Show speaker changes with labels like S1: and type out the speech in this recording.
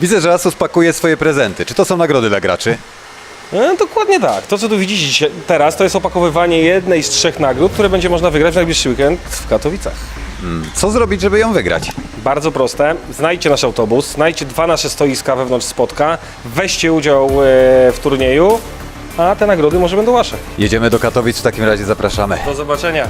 S1: Widzę, że Asus pakuje swoje prezenty. Czy to są nagrody dla graczy?
S2: E, dokładnie tak. To, co tu widzicie teraz, to jest opakowywanie jednej z trzech nagród, które będzie można wygrać w najbliższy weekend w Katowicach. Hmm.
S1: Co zrobić, żeby ją wygrać?
S2: Bardzo proste. Znajdźcie nasz autobus, znajdźcie dwa nasze stoiska wewnątrz spotka, weźcie udział e, w turnieju, a te nagrody może będą wasze.
S1: Jedziemy do Katowic, w takim razie zapraszamy.
S2: Do zobaczenia.